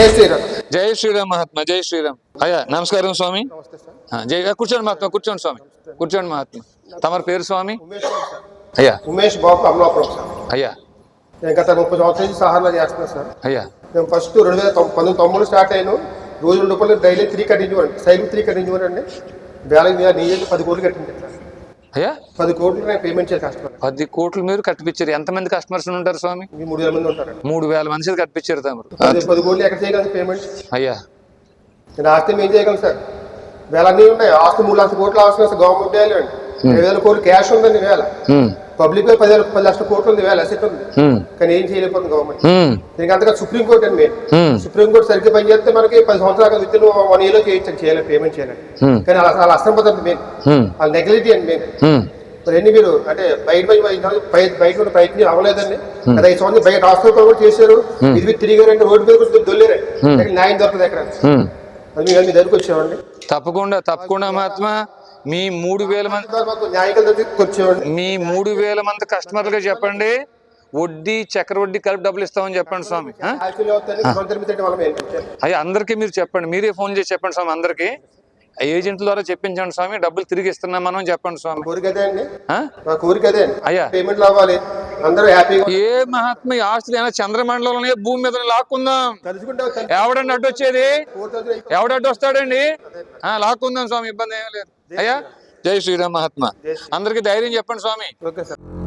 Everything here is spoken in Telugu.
జై శ్రీరామ్. జై శ్రీరామ్ మహాత్మా జై శ్రీరామ్. అయ్యా నమస్కారం స్వామి. జై కూర్చోండి మహాత్మా కూర్చోండి స్వామి. కూర్చోండి మహాత్మా. తమరి పేరు స్వామి? అయ్యా. ఉమేష్ బాబు అమలాపురం సార్. అయ్యా. నేను గత ముప్పై సంవత్సరాల నుంచి సహారా చేస్తున్నాను సార్. అయ్యా. మేము ఫస్ట్ రెండు వేల తొమ్- పంతొమ్మిది తొమ్మిది స్టార్ట్ అయ్యాను. రోజు రెండు రూపాయలు డైలీ త్రీ కట్టించు సైడ్ త్రీ కట్టించు అండి బ్యాలెన్స్ మీద నీ చేతి పది కోట్లు కట్టింది సార్. అయ్యా పది కోట్లు పేమెంట్ కస్టమర్ పది కోట్లు మీరు కట్టిపించారు ఎంతమంది కస్టమర్స్ ఉంటారు స్వామి? మూడు వేల మంది ఉంటారండి. మూడు వేల మనిషిది కట్టిపించారు తమరు. పది కోట్లు ఎక్కడ చేయగలను పేమెంట్ అయ్యా. ఆస్తి మేము చేయగలను సార్? వేల అన్నీ ఉన్నాయి ఆస్తి మూడు లక్షల కోట్లు అవసరం సార్ గవర్నమెంట్ ఏడు వేల కోట్లు క్యాష్ ఉందండి వేల పబ్లిక్ పది వేల పది లక్షల కోట్లు ఉంది వేల అసెట్ ఉంది. కానీ ఏం చేయలేకపోతుంది గవర్నమెంట్ దీనికి అంతగా సుప్రీంకోర్టు అండి. మేము ఉమ్, సుప్రీంకోర్టు సరిగ్గా పనిచేస్తే మనకి పది సంవత్సరాలు విత్ వన్ ఇయర్లో చేయొచ్చు చేయలేదు పేమెంట్ చేయలేదు Hmm. కానీ అలా అలా అస్తం పద్ధతి మేము వాళ్ళ నెగ్లిటీ అండి మేము ఎన్ని మీరు అంటే బయట బయట బయట ఉన్న నుంచి అవ్వలేదండి. అది ఐదు సంవత్సరం బయట హాస్పిటల్ కూడా చేశారు. ఇది మీరు తిరిగారంటే రోడ్డు మీద కూడా దొల్లేరే. ఎక్కడ న్యాయం దొరకదు ఎక్కడ. అది మీ దగ్గరికి వచ్చామండి. తప్పకుండా తప్పకుండా మహాత్మా. మీ మూడు వేల మంది మీ మూడు వేల మంది కస్టమర్లుగా చెప్పండి. వడ్డీ చక్ర వడ్డీ కలిపి డబ్బులు ఇస్తామని చెప్పండి స్వామి. అయ్యా అందరికీ మీరు చెప్పండి. మీరే ఫోన్ చేసి చెప్పండి స్వామి అందరికీ. ఏజెంట్ల ద్వారా చెప్పించండి స్వామి. డబ్బులు తిరిగి ఇస్తున్నాం మనం చెప్పండి స్వామి. కోరిక అయ్యా. పేమెంట్లు అవ్వాలి అందరూ హ్యాపీగా ఏ మహాత్మ ఆస్తులు అయినా చంద్రమండలంలోనే భూమి మీద లాక్కుందాం. ఎవడండి అడ్డు వచ్చేది? ఫోర్ థౌసండ్ ఎవడు అడ్డు వస్తాడండి? ఆ, లాక్కుందాం స్వామి ఇబ్బంది ఏమీ లేదు. అయ్యా? జై శ్రీరామ్ మహాత్మ. అందరికి ధైర్యం చెప్పండి స్వామి. Okay sir.